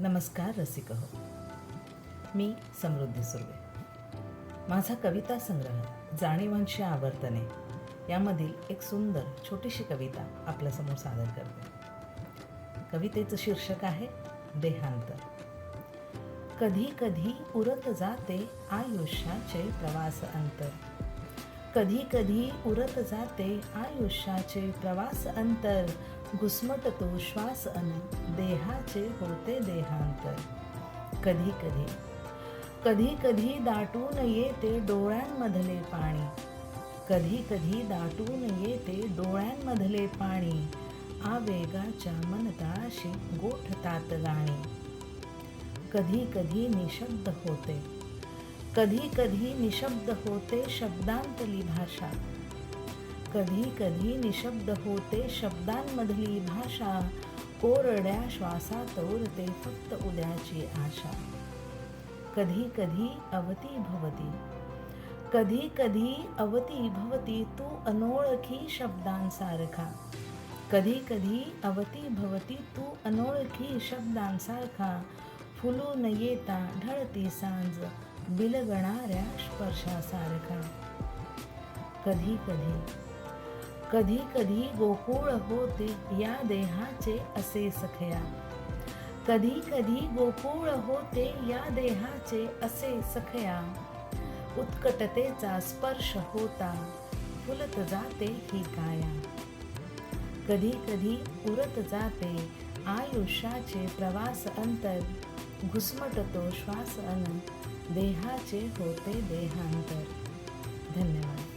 नमस्कार रसिक हो मी समृद्धी सुर्वे. माझा कविता संग्रह जाणीवांशी आवर्तने यामधील एक सुंदर छोटीशी कविता आपल्यासमोर सादर करते. कवितेचं शीर्षक आहे देहांतर कधी कधी उरत जाते आयुष्याचे प्रवास अंतर कधी कधी उरत जाते आयुष्याचे प्रवास अंतर. घुसमटतो श्वास अन देहाचे होते देहांतर. कधी कधी कधी कधी दाटून येते डोळ्यांमधले पाणी. कधी कधी दाटून येते डोळ्यांमधले पाणी. आवेगाच्या मनताशी गोठतात गाणी. कधी कधी निशब्द होते. कधी कधी निशब्द होते शब्दांतली भाषा. कधी कधी निशब्द होते शब्दांमधली भाषा. कोरड्या श्वासात उरते फक्त उद्याची आशा. कधी कधी अवती भवती. कधी कधी अवती भवती तू अनोळखी शब्दांसारखा. कधी कधी अवती भवती तू अनोळखी शब्दांसारखा. फुलून येता ढळती सांज बिलगणाऱ्या स्पर्शासारखा. कधी कधी कधी कधी गोकुळ होते या देहाचे असे सखया. कधी कधी गोकुळ होते या देहाचे असे सखया. उत्कटतेचा स्पर्श होता फुलत जाते ही काया. कधी कधी उरत जाते आयुष्याचे प्रवास अंतर. घुसमटतो श्वास अन देहाचे होते देहांतर. धन्यवाद.